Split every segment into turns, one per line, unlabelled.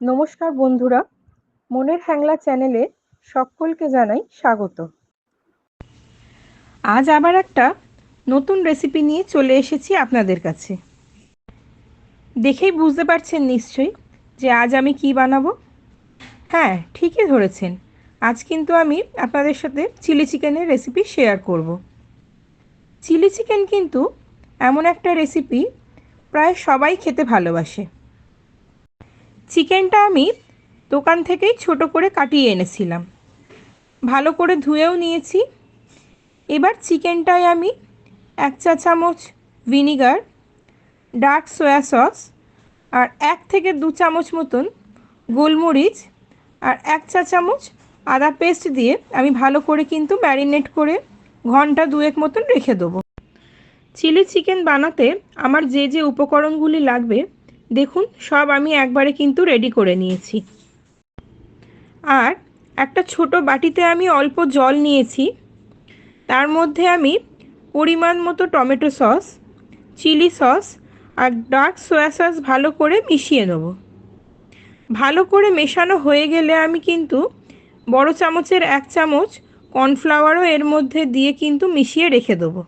নমস্কার বন্ধুরা, মনের হ্যাংলা চ্যানেলে সকলকে জানাই স্বাগত। আজ আবার একটা নতুন রেসিপি নিয়ে চলে এসেছি আপনাদের কাছে। দেখেই বুঝতে পারছেন নিশ্চয়ই যে আজ আমি কি বানাবো? হ্যাঁ ঠিকই ধরেছেন। আজ কিন্তু আমি আপনাদের সাথে চিলি চিকেনের রেসিপি শেয়ার করব। চিলি চিকেন কিন্তু এমন একটা রেসিপি প্রায় সবাই খেতে ভালোবাসে। চিকেনটা আমি দোকান থেকেই ছোট করে কাটিয়ে এনেছিলাম। ভালো করে ধুয়েও নিয়েছি। এবার চিকেনটায় আমি এক চা চামচ ভিনিগার, ডার্ক সয়া সস আর এক থেকে দু চামচ মতন গোলমরিচ আর এক চা চামচ আদা পেস্ট দিয়ে আমি ভালো করে কিন্তু ম্যারিনেট করে ঘণ্টা দুয়েক মতন রেখে দেবো। চিলি চিকেন বানাতে আমার যে যে উপকরণগুলি লাগবে দেখুন, সব আমি একবারে কিন্তু রেডি করে নিয়েছি। আর একটা ছোট বাটিতে আমি অল্প জল নিয়েছি। তার মধ্যে আমি পরিমাণ মতো টমেটো সস, চিলি সস আর ডার্ক সোয়া সস ভালো করে মিশিয়ে নেব। ভালো করে মেশানো হয়ে গেলে আমি কিন্তু বড় চামচের এক চামচ কর্নফ্লাওয়ারও এর মধ্যে দিয়ে কিন্তু মিশিয়ে রেখে দেবো।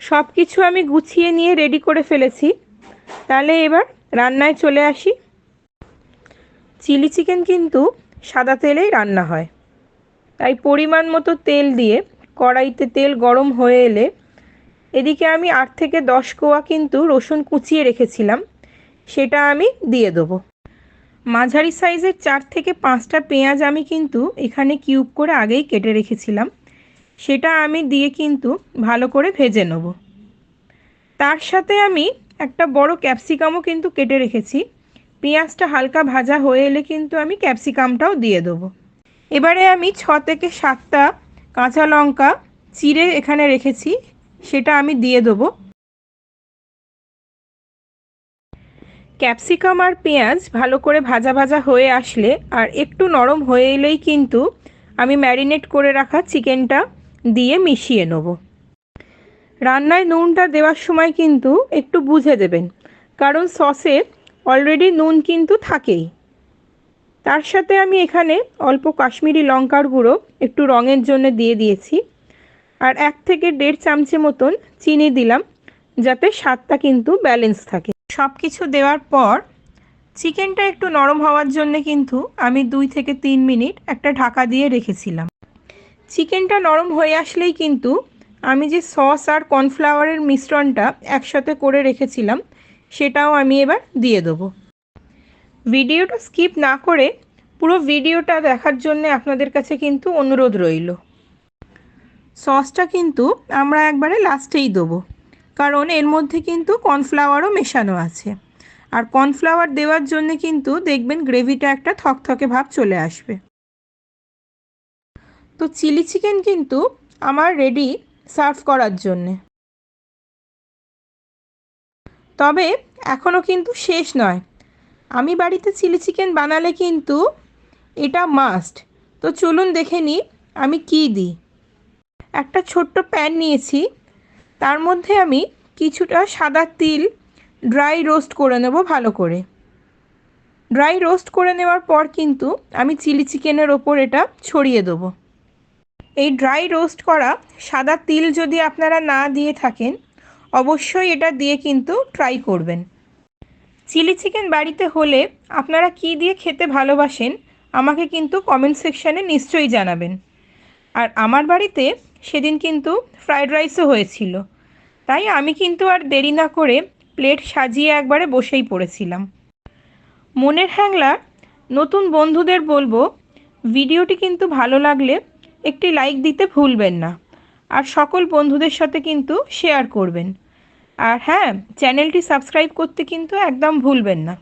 সব কিছু আমি গুছিয়ে নিয়ে রেডি করে ফেলেছি। তাহলে এবার রান্নায় চলে আসি। চিলি চিকেন কিন্তু সাদা তেলেই রান্না হয়। তাই পরিমাণ মতো তেল দিয়ে কড়াইতে তেল গরম হয়ে এলে এদিকে আমি আট থেকে দশ কোয়া কিন্তু রসুন কুচিয়ে রেখেছিলাম, সেটা আমি দিয়ে দেবো। মাঝারি সাইজের চার থেকে পাঁচটা পেঁয়াজ আমি কিন্তু এখানে কিউব করে আগেই কেটে রেখেছিলাম, সেটা আমি দিয়ে কিন্তু ভালো করে ভেজে নেব। তার সাথে আমি একটা বড় ক্যাপসিকামও কিন্তু কেটে রেখেছি। পেঁয়াজটা হালকা ভাজা হয়ে এলে কিন্তু আমি ক্যাপসিকামটাও দিয়ে দেবো। এবারে আমি ছ থেকে সাতটা কাঁচা লঙ্কা চিড়ে এখানে রেখেছি, সেটা আমি দিয়ে দেবো। ক্যাপসিকাম আর পেঁয়াজ ভালো করে ভাজা ভাজা হয়ে আসলে আর একটু নরম হয়ে এলেই কিন্তু আমি ম্যারিনেট করে রাখা চিকেনটা দিয়ে মিশিয়ে নেব। রান্নায় নুনটা দেওয়ার সময় কিন্তু একটু বুঝে দেবেন, কারণ সসে অলরেডি নুন কিন্তু থাকেই। তার সাথে আমি এখানে অল্প কাশ্মীরি লঙ্কার গুঁড়ো একটু রঙের জন্য দিয়ে দিয়েছি, আর এক থেকে দেড় চামচে মতন চিনি দিলাম, যাতে স্বাদটা কিন্তু ব্যালেন্স থাকে। সব কিছু দেওয়ার পর চিকেনটা একটু নরম হওয়ার জন্য কিন্তু আমি দুই থেকে তিন মিনিট একটা ঢাকা দিয়ে রেখেছিলাম। চিকেনটা নরম হয়ে আসলেই কিন্তু আমি যে সস আর কর্নফ্লাওয়ারের মিশ্রণটা একসাথে করে রেখেছিলাম, সেটাও আমি এবার দিয়ে দেবো। ভিডিওটা স্কিপ না করে পুরো ভিডিওটা দেখার জন্য আপনাদের কাছে কিন্তু অনুরোধ রইল। সসটা কিন্তু আমরা একবারে লাস্টেই দেবো, কারণ এর মধ্যে কিন্তু কর্নফ্লাওয়ারও মেশানো আছে। আর কর্নফ্লাওয়ার দেওয়ার জন্য কিন্তু দেখবেন গ্রেভিটা একটা থকথকে ভাব চলে আসবে। তো চিলি চিকেন কিন্তু আমার রেডি সার্ভ করার জন্যে। তবে এখনও কিন্তু শেষ নয়। আমি বাড়িতে চিলি চিকেন বানালে কিন্তু এটা মাস্ট তো চলুন দেখে নিই আমি কি দিই। একটা ছোট্ট প্যান নিয়েছি। তার মধ্যে আমি কিছুটা সাদা তিল ড্রাই রোস্ট করে নেব ভালো করে। ড্রাই রোস্ট করে নেওয়ার পর কিন্তু আমি চিলি চিকেনের ওপর এটা ছড়িয়ে দেবো। এই ড্রাই রোস্ট করা সাদা তিল যদি আপনারা না দিয়ে থাকেন, অবশ্যই এটা দিয়ে কিন্তু ট্রাই করবেন। চিলি চিকেন বাড়িতে হলে আপনারা কি দিয়ে খেতে ভালোবাসেন, আমাকে কিন্তু কমেন্ট সেকশানে নিশ্চয়ই জানাবেন। আর আমার বাড়িতে সেদিন কিন্তু ফ্রায়েড রাইসও হয়েছিল। তাই আমি কিন্তু আর দেরি না করে প্লেট সাজিয়ে একবারে বসেই পড়েছিলাম। মনের হ্যাংলার নতুন বন্ধুদের বলব ভিডিওটি কিন্তু ভালো লাগলে একটি লাইক দিতে ভুলবেন না। আর সকল বন্ধুদের সাথে কিন্তু শেয়ার করবেন। আর হ্যাঁ চ্যানেলটি সাবস্ক্রাইব করতে কিন্তু একদম ভুলবেন না।